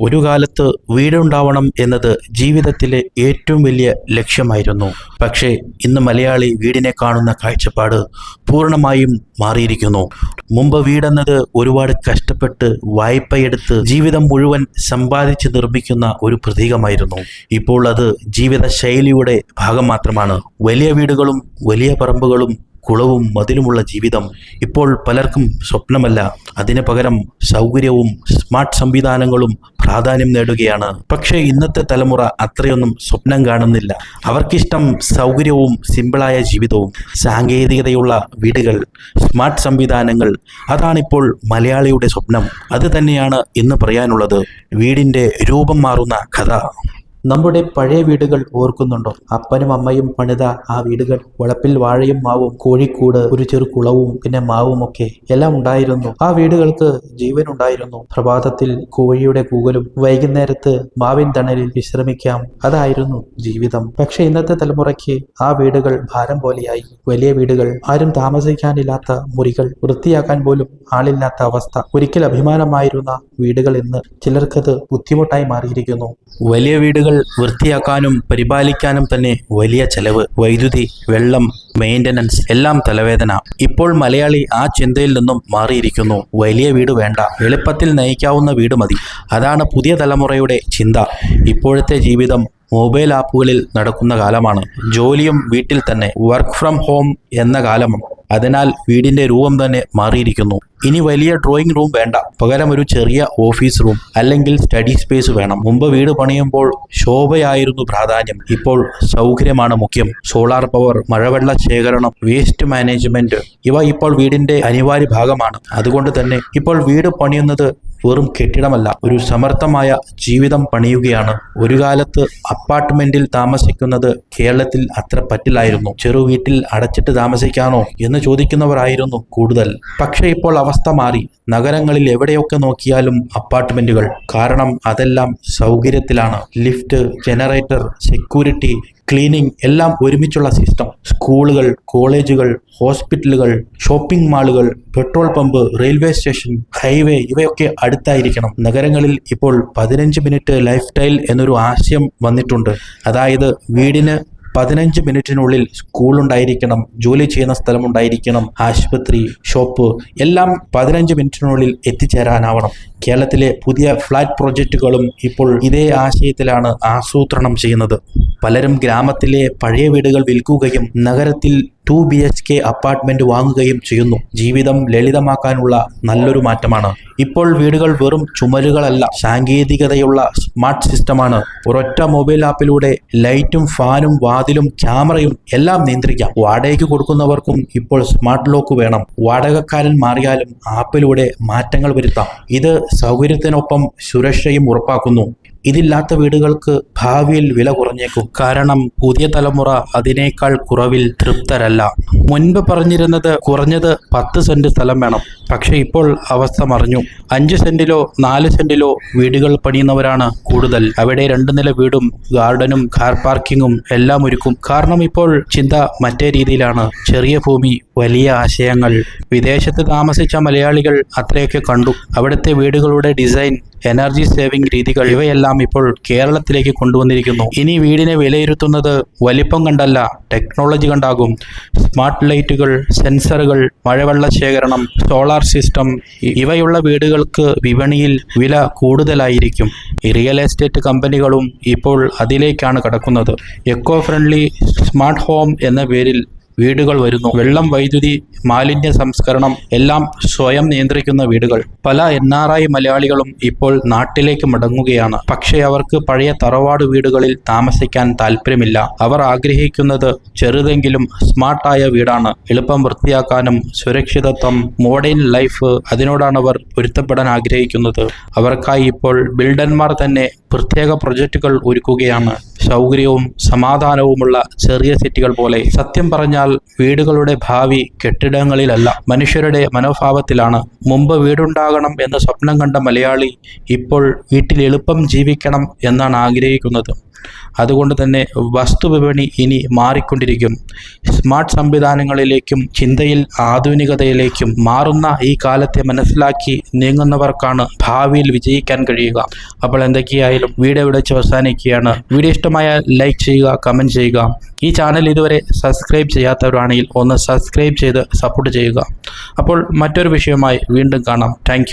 ഒരു കാലത്ത് വീടുണ്ടാവണം എന്നത് ജീവിതത്തിലെ ഏറ്റവും വലിയ ലക്ഷ്യമായിരുന്നു. പക്ഷേ ഇന്ന് മലയാളി വീടിനെ കാണുന്ന കാഴ്ചപ്പാട് പൂർണമായും മാറിയിരിക്കുന്നു. മുമ്പ് വീടെന്നത് ഒരുപാട് കഷ്ടപ്പെട്ട് വായ്പയെടുത്ത് ജീവിതം മുഴുവൻ സമ്പാദിച്ച് നിർമ്മിക്കുന്ന ഒരു പ്രതീകമായിരുന്നു. ഇപ്പോൾ അത് ജീവിത ശൈലിയുടെ ഭാഗം മാത്രമാണ്. വലിയ വീടുകളും വലിയ പറമ്പുകളും കുളവും മതിലുമുള്ള ജീവിതം ഇപ്പോൾ പലർക്കും സ്വപ്നമല്ല. അതിന് പകരം സൗകര്യവും സ്മാർട്ട് സംവിധാനങ്ങളും പ്രാധാന്യം നേടുകയാണ്. പക്ഷേ ഇന്നത്തെ തലമുറ അത്രയൊന്നും സ്വപ്നം കാണുന്നില്ല. അവർക്കിഷ്ടം സൗകര്യവും സിമ്പിളായ ജീവിതവും സാങ്കേതികതയുള്ള വീടുകൾ സ്മാർട്ട് സംവിധാനങ്ങൾ. അതാണിപ്പോൾ മലയാളിയുടെ സ്വപ്നം. അത് തന്നെയാണ് ഇന്ന് പറയാനുള്ളത്. വീടിന്റെ രൂപം മാറുന്ന കഥ. നമ്മുടെ പഴയ വീടുകൾ ഓർക്കുന്നുണ്ടോ? അപ്പനും അമ്മയും പണിത ആ വീടുകൾ വളപ്പിൽ വാഴയും മാവും കോഴിക്കൂട് ഒരു ചെറു കുളവും പിന്നെ മാവും ഒക്കെ എല്ലാം ഉണ്ടായിരുന്നു. ആ വീടുകൾക്ക് ജീവൻ ഉണ്ടായിരുന്നു. പ്രഭാതത്തിൽ കോഴിയുടെ കൂകലും വൈകുന്നേരത്ത് മാവിൻ തണലിൽ വിശ്രമിക്കാം. അതായിരുന്നു ജീവിതം. പക്ഷെ ഇന്നത്തെ തലമുറയ്ക്ക് ആ വീടുകൾ ഭാരം പോലെയായി. വലിയ വീടുകൾ ആരും താമസിക്കാനില്ലാത്ത മുറികൾ വൃത്തിയാക്കാൻ പോലും ആളില്ലാത്ത അവസ്ഥ. ഒരിക്കൽ അഭിമാനമായിരുന്ന വീടുകൾ ഇന്ന് ചിലർക്കത് ബുദ്ധിമുട്ടായി മാറിയിരിക്കുന്നു. വലിയ വീടുകൾ വൃത്തിയാക്കാനും പരിപാലിക്കാനും തന്നെ വലിയ ചെലവ്. വൈദ്യുതി വെള്ളം മെയിന്റനൻസ് എല്ലാം തലവേദന. ഇപ്പോൾ മലയാളി ആ ചിന്തയിൽ നിന്നും മാറിയിരിക്കുന്നു. വലിയ വീട് വേണ്ട. എളുപ്പത്തിൽ നയിക്കാവുന്ന വീട് മതി. അതാണ് പുതിയ തലമുറയുടെ ചിന്ത. ഇപ്പോഴത്തെ ജീവിതം മൊബൈൽ ആപ്പുകളിൽ നടക്കുന്ന കാലമാണ്. ജോലിയും വീട്ടിൽ തന്നെ. വർക്ക് ഫ്രം ഹോം എന്ന കാലം അതിനാൽ വീടിന്റെ രൂപം തന്നെ മാറിയിരിക്കുന്നു. ഇനി വലിയ ഡ്രോയിങ് റൂം വേണ്ട. പകരം ഒരു ചെറിയ ഓഫീസ് റൂം അല്ലെങ്കിൽ സ്റ്റഡി സ്പേസ് വേണം. മുമ്പ് വീട് പണിയുമ്പോൾ ശോഭയായിരുന്നു പ്രാധാന്യം. ഇപ്പോൾ സൗകര്യമാണ് മുഖ്യം. സോളാർ പവർ മഴവെള്ള ശേഖരണം വേസ്റ്റ് മാനേജ്മെന്റ് ഇവ ഇപ്പോൾ വീടിന്റെ അനിവാര്യ ഭാഗമാണ്. അതുകൊണ്ട് തന്നെ ഇപ്പോൾ വീട് പണിയുന്നത് വെറും കെട്ടിടമല്ല ഒരു സമർത്ഥമായ ജീവിതം പണിയുകയാണ്. ഒരു കാലത്ത് അപ്പാർട്ട്മെന്റിൽ താമസിക്കുന്നത് കേരളത്തിൽ അത്ര പറ്റില്ലായിരുന്നു. ചെറു വീട്ടിൽ അടച്ചിട്ട് താമസിക്കാനോ എന്ന് ചോദിക്കുന്നവരായിരുന്നു കൂടുതൽ. പക്ഷേ ഇപ്പോൾ അവസ്ഥ മാറി. നഗരങ്ങളിൽ എവിടെയൊക്കെ നോക്കിയാലും അപ്പാർട്ട്മെന്റുകൾ. കാരണം അതെല്ലാം സൗകര്യത്തിലാണ്. ലിഫ്റ്റ് ജനറേറ്റർ സെക്യൂരിറ്റി ക്ലീനിങ് എല്ലാം ഒരുമിച്ചുള്ള സിസ്റ്റം സ്കൂളുകൾ കോളേജുകൾ ഹോസ്പിറ്റലുകൾ ഷോപ്പിംഗ് മാളുകൾ petrol pump railway station highway ഇവയൊക്കെ അടുത്തായിരിക്കണം. നഗരങ്ങളിൽ ഇപ്പോൾ പതിനഞ്ച് മിനിറ്റ് ലൈഫ് സ്റ്റൈൽ എന്നൊരു ആശയം വന്നിട്ടുണ്ട്. അതായത് വീടിന് പതിനഞ്ച് മിനിറ്റിനുള്ളിൽ സ്കൂൾ ഉണ്ടായിരിക്കണം ജോലി ചെയ്യുന്ന സ്ഥലമുണ്ടായിരിക്കണം ആശുപത്രി ഷോപ്പ് എല്ലാം പതിനഞ്ച് മിനിറ്റിനുള്ളിൽ എത്തിച്ചേരാനാവണം. കേരളത്തിലെ പുതിയ ഫ്ലാറ്റ് പ്രോജക്റ്റുകളും ഇപ്പോൾ ഇതേ ആശയത്തിലാണ് ആസൂത്രണം ചെയ്യുന്നത്. പലരും ഗ്രാമത്തിലെ പഴയ വീടുകൾ വിൽക്കുകയും നഗരത്തിൽ two B H K apartment വാങ്ങുകയും ചെയ്യുന്നു. ജീവിതം ലളിതമാക്കാനുള്ള നല്ലൊരു മാറ്റമാണ്. ഇപ്പോൾ വീടുകൾ വെറും ചുമരുകളല്ല സാങ്കേതികതയുള്ള സ്മാർട്ട് സിസ്റ്റമാണ്. ഒരൊറ്റ മൊബൈൽ ആപ്പിലൂടെ ലൈറ്റും ഫാനും വാതിലും ക്യാമറയും എല്ലാം നിയന്ത്രിക്കാം. വാടകയ്ക്ക് കൊടുക്കുന്നവർക്കും ഇപ്പോൾ സ്മാർട്ട് ലോക്ക് വേണം. വാടകക്കാരൻ മാറിയാലും ആപ്പിലൂടെ മാറ്റങ്ങൾ വരുത്താം. ഇത് സൗകര്യത്തിനൊപ്പം സുരക്ഷയും ഉറപ്പാക്കുന്നു. ഇതില്ലാത്ത വീടുകൾക്ക് ഭാവിയിൽ വില കുറഞ്ഞേക്കും. കാരണം പുതിയ തലമുറ അതിനേക്കാൾ കുറവിൽ തൃപ്തരല്ല. മുൻപ് പറഞ്ഞിരുന്നത് കുറഞ്ഞത് പത്ത് സെന്റ് സ്ഥലം വേണം. പക്ഷെ ഇപ്പോൾ അവസ്ഥ മറിഞ്ഞു. അഞ്ച് സെന്റിലോ നാല് സെന്റിലോ വീടുകൾ പണിയുന്നവരാണ് കൂടുതൽ. അവിടെ രണ്ട് നില വീടും ഗാർഡനും കാർ പാർക്കിങ്ങും എല്ലാം ഒരുക്കും. കാരണം ഇപ്പോൾ ചിന്ത മറ്റേ രീതിയിലാണ്. ചെറിയ ഭൂമി വലിയ ആശയങ്ങൾ. വിദേശത്ത് താമസിച്ച മലയാളികൾ അത്രയൊക്കെ കണ്ടു. അവിടുത്തെ വീടുകളുടെ ഡിസൈൻ എനർജി സേവിംഗ് രീതികൾ ഇവയെല്ലാം ഇപ്പോൾ കേരളത്തിലേക്ക് കൊണ്ടുവന്നിരിക്കുന്നു. ഇനി വീടിനെ വിലയിരുത്തുന്നത് വലിപ്പം കണ്ടല്ല ടെക്നോളജി കണ്ടാകും. സ്മാർട്ട് ലൈറ്റുകൾ സെൻസറുകൾ മഴവെള്ള ശേഖരണം സോളാർ സിസ്റ്റം ഇവയുള്ള വീടുകൾക്ക് വിപണിയിൽ വില കൂടുതലായിരിക്കും. റിയൽ എസ്റ്റേറ്റ് കമ്പനികളും ഇപ്പോൾ അതിലേക്കാണ് കടക്കുന്നത്. എക്കോ ഫ്രണ്ട്ലി സ്മാർട്ട് ഹോം എന്ന പേരിൽ വീടുകൾ വരുന്നു. വെള്ളം വൈദ്യുതി മാലിന്യ സംസ്കരണം എല്ലാം സ്വയം നിയന്ത്രിക്കുന്ന വീടുകൾ. പല എൻ ആർ ഐ മലയാളികളും ഇപ്പോൾ നാട്ടിലേക്ക് മടങ്ങുകയാണ്. പക്ഷേ അവർക്ക് പഴയ തറവാട് വീടുകളിൽ താമസിക്കാൻ താല്പര്യമില്ല അവർ ആഗ്രഹിക്കുന്നത് ചെറുതെങ്കിലും സ്മാർട്ടായ വീടാണ്. എളുപ്പം വൃത്തിയാക്കാനും സുരക്ഷിതത്വം മോഡേൺ ലൈഫ് അതിനോടാണ് അവർ പൊരുത്തപ്പെടാൻ ആഗ്രഹിക്കുന്നത്. അവർക്കായി ഇപ്പോൾ ബിൽഡർമാർ തന്നെ പ്രത്യേക പ്രൊജക്റ്റുകൾ ഒരുക്കുകയാണ്. സൗകര്യവും സമാധാനവുമുള്ള ചെറിയ സിറ്റികൾ പോലെ. സത്യം പറഞ്ഞാൽ വീടുകളുടെ ഭാവി കെട്ടിടങ്ങളിലല്ല. മനുഷ്യരുടെ മനോഭാവത്തിലാണ്. മുമ്പ് വീടുണ്ടാകണം എന്ന സ്വപ്നം കണ്ട മലയാളി ഇപ്പോൾ വീട്ടിൽ എളുപ്പം ജീവിക്കണം എന്നാണ് ആഗ്രഹിക്കുന്നത്. അതുകൊണ്ട് തന്നെ വസ്തുവിപണി ഇനി മാറിക്കൊണ്ടിരിക്കും. സ്മാർട്ട് സംവിധാനങ്ങളിലേക്കും ചിന്തയിൽ ആധുനികതയിലേക്കും മാറുന്ന ഈ കാലത്തെ മനസ്സിലാക്കി നീങ്ങുന്നവർക്കാണ് ഭാവിയിൽ വിജയിക്കാൻ കഴിയുക. അപ്പോൾ എന്തൊക്കെയായാലും വീഡിയോ ഇവിടെ വെച്ച് അവസാനിക്കുകയാണ്. വീഡിയോ ഇഷ്ടമായ ലൈക്ക് ചെയ്യുക കമന്റ് ചെയ്യുക. ഈ ചാനൽ ഇതുവരെ സബ്സ്ക്രൈബ് ചെയ്യാത്തവരാണെങ്കിൽ ഒന്ന് സബ്സ്ക്രൈബ് ചെയ്ത് സപ്പോർട്ട് ചെയ്യുക. അപ്പോൾ മറ്റൊരു വിഷയമായി വീണ്ടും കാണാം. താങ്ക്